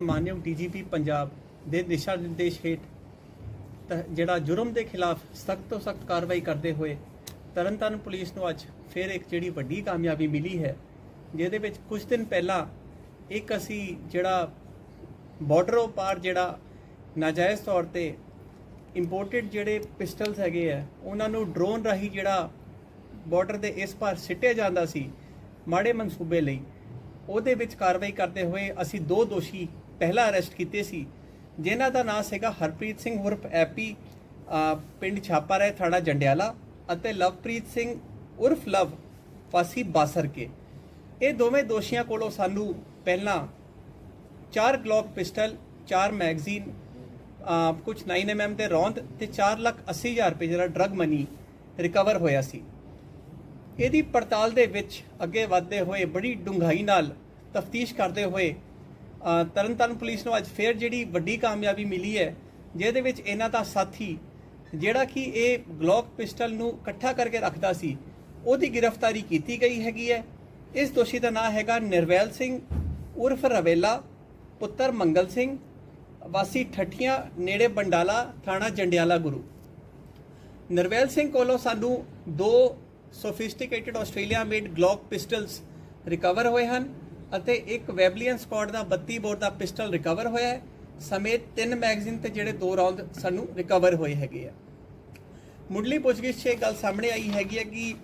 ਮਾਨਯੋਗ ਡੀਜੀਪੀ ਪੰਜਾਬ ਦੇ ਦਿਸ਼ਾ ਨਿਰਦੇਸ਼ ਹੇਠ ਤ- ਜਿਹੜਾ ਜੁਰਮ ਦੇ ਖਿਲਾਫ ਸਖਤ ਤੋਂ ਸਖਤ ਕਾਰਵਾਈ ਕਰਦੇ ਹੋਏ ਤਰਨਤਾਰਨ ਪੁਲਿਸ ਨੂੰ ਅੱਜ ਫਿਰ ਇੱਕ ਜਿਹੜੀ ਵੱਡੀ ਕਾਮਯਾਬੀ ਮਿਲੀ ਹੈ, ਜਿਹਦੇ ਵਿੱਚ ਕੁਝ ਦਿਨ ਪਹਿਲਾਂ ਇੱਕ ਅਸੀਂ ਜਿਹੜਾ ਬਾਰਡਰੋਂ ਪਾਰ ਜਿਹੜਾ ਨਾਜਾਇਜ਼ ਤੌਰ ਤੇ ਇੰਪੋਰਟਡ ਜਿਹੜੇ ਪਿਸਟਲਸ ਹੈਗੇ ਆ, ਉਹਨਾਂ ਨੂੰ ਡਰੋਨ ਰਾਹੀਂ ਜਿਹੜਾ ਬਾਰਡਰ ਦੇ ਇਸ ਪਾਰ ਸਿੱਟਿਆ ਜਾਂਦਾ ਸੀ ਮਾੜੇ ਮਨਸੂਬੇ ਲਈ, ਉਹਦੇ ਵਿੱਚ ਕਾਰਵਾਈ ਕਰਦੇ ਹੋਏ ਅਸੀਂ ਦੋ ਦੋਸ਼ੀ ਪਹਿਲਾਂ ਅਰੈਸਟ ਕੀਤੇ ਸੀ, ਜਿਨ੍ਹਾਂ ਦਾ ਨਾਮ ਸੀਗਾ ਹਰਪ੍ਰੀਤ ਸਿੰਘ ਉਰਫ ਐਪੀ ਪਿੰਡ ਛਾਪਾ ਛਾਪਾਰੇ ਥਾਣਾ ਜੰਡਿਆਲਾ ਅਤੇ ਲਵਪ੍ਰੀਤ ਸਿੰਘ ਉਰਫ ਲਵ ਵਾਸੀ ਬਾਸਰਕੇ ਇਹ ਦੋਵੇਂ ਦੋਸ਼ੀਆਂ ਕੋਲੋਂ ਸਾਨੂੰ ਪਹਿਲਾਂ ਚਾਰ ਗਲੌਕ ਪਿਸਟਲ, ਚਾਰ ਮੈਗਜ਼ੀਨ, ਅਹ ਕੁਝ 9mm ਦੇ ਰੌਂਦ ਤੇ 4 ਲੱਖ 80 ਹਜ਼ਾਰ ਰੁਪਏ ਜਿਹੜਾ ਡਰਗ ਮਨੀ ਰਿਕਵਰ ਹੋਇਆ ਸੀ। ਇਹਦੀ ਪੜਤਾਲ ਦੇ ਵਿੱਚ ਅੱਗੇ ਵਧਦੇ ਹੋਏ ਬੜੀ ਡੂੰਘਾਈ ਨਾਲ ਤਫਤੀਸ਼ ਕਰਦੇ ਹੋਏ ਤਰਨਤਾਰਨ ਪੁਲਿਸ ਨੂੰ ਅੱਜ ਫੇਰ ਜਿਹੜੀ ਵੱਡੀ ਕਾਮਯਾਬੀ ਮਿਲੀ ਹੈ, ਜਿਹਦੇ ਵਿੱਚ ਇਹਨਾਂ ਦਾ ਸਾਥੀ ਜਿਹੜਾ ਕਿ ਇਹ ਗਲੌਕ ਪਿਸਟਲ ਨੂੰ ਇਕੱਠਾ ਕਰਕੇ ਰੱਖਦਾ ਸੀ, ਉਹਦੀ ਗ੍ਰਿਫਤਾਰੀ ਕੀਤੀ ਗਈ ਹੈਗੀ ਹੈ। ਇਸ ਦੋਸ਼ੀ ਦਾ ਨਾਮ ਹੈਗਾ ਨਿਰਵੈਲ ਸਿੰਘ, ਉਰਫ ਰਵੇਲਾ, ਪੁੱਤਰ ਮੰਗਲ ਸਿੰਘ, ਵਾਸੀ ਠੱਠੀਆਂ, ਨੇੜੇ ਬੰਡਾਲਾ, ਥਾਣਾ ਜੰਡਿਆਲਾ ਗੁਰੂ। ਨਿਰਵੈਲ ਸਿੰਘ ਕੋਲੋਂ ਸਾਨੂੰ ਦੋ sophisticated Australia made Glock pistols recover ਹੋਏ ਹਨ। ਅਤੇ ਇੱਕ ਵੈਬਲੀਅਨ ਸਕਾਡ ਦਾ 32 ਬੋਰ ਦਾ ਪਿਸਟਲ ਰਿਕਵਰ ਹੋਇਆ ਹੈ। ਸਮੇਤ ਤਿੰਨ ਮੈਗਜ਼ੀਨ ਤੇ ਜਿਹੜੇ ਦੋ ਰੌਂਦ ਸਾਨੂੰ ਰਿਕਵਰ ਹੋਏ ਹੈਗੇ ਆ। ਮੁੱਢਲੀ ਪੁੱਛਗਿੱਛ 'ਚ ਇਹ ਗੱਲ ਸਾਹਮਣੇ ਆਈ ਹੈਗੀ ਹੈ ਕਿ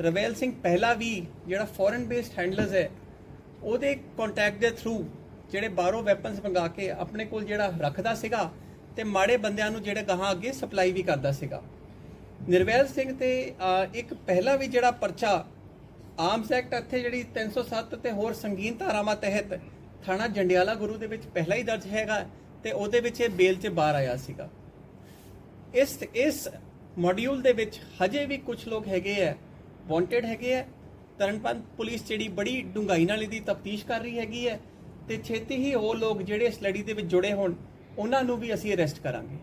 ਰਵੇਲ ਸਿੰਘ ਪਹਿਲਾਂ ਵੀ ਜਿਹੜਾ ਫੋਰਨ ਬੇਸਡ ਹੈਂਡਲਰਸ ਹੈ, ਉਹਦੇ ਕੰਟੈਕਟ ਦੇ ਥਰੂ ਜਿਹੜੇ ਬਾਹਰੋਂ ਵੈਪਨਸ ਮੰਗਾ ਕੇ ਆਪਣੇ ਕੋਲ ਜਿਹੜਾ ਰੱਖਦਾ ਸੀਗਾ ਤੇ ਮਾੜੇ ਬੰਦਿਆਂ ਨੂੰ ਜਿਹੜੇ ਗਾਹਾਂ ਅੱਗੇ ਸਪਲਾਈ ਵੀ ਕਰਦਾ ਸੀਗਾ। ਨਿਰਵੈਲ ਸਿੰਘ ਤੇ ਇੱਕ ਪਹਿਲਾ ਵੀ ਜਿਹੜਾ ਪਰਚਾ ਆਰਮਸ ਐਕਟ ਇੱਥੇ ਜਿਹੜੀ 307 ਤੇ ਹੋਰ ਸੰਗੀਨ ਧਾਰਾਵਾਂ ਤਹਿਤ ਥਾਣਾ ਜੰਡਿਆਲਾ ਗੁਰੂ ਦੇ ਵਿੱਚ ਪਹਿਲਾ ਹੀ ਦਰਜ ਹੈਗਾ ਤੇ ਉਹਦੇ ਵਿੱਚ ਇਹ ਬੇਲ 'ਚ ਬਾਹਰ ਆਇਆ ਸੀਗਾ। ਇਸ ਇਸ ਮੋਡਿਊਲ ਦੇ ਵਿੱਚ ਹਜੇ ਵੀ ਕੁਝ ਲੋਕ ਹੈਗੇ ਆ ਵਾਂਟਡ ਹੈਗੇ ਆ। ਤਰਨਪਨ ਪੁਲਿਸ ਜਿਹੜੀ ਬੜੀ ਡੂੰਘਾਈ ਨਾਲ ਇਹਦੀ ਤਫਤੀਸ਼ ਕਰ ਰਹੀ ਹੈਗੀ ਹੈ ਤੇ ਛੇਤੀ ਹੀ ਉਹ ਲੋਕ ਜਿਹੜੇ ਇਸ ਲੜੀ ਦੇ ਵਿੱਚ ਜੁੜੇ ਹੋਣ, ਉਹਨਾਂ ਨੂੰ ਵੀ ਅਸੀਂ ਅਰੈਸਟ ਕਰਾਂਗੇ।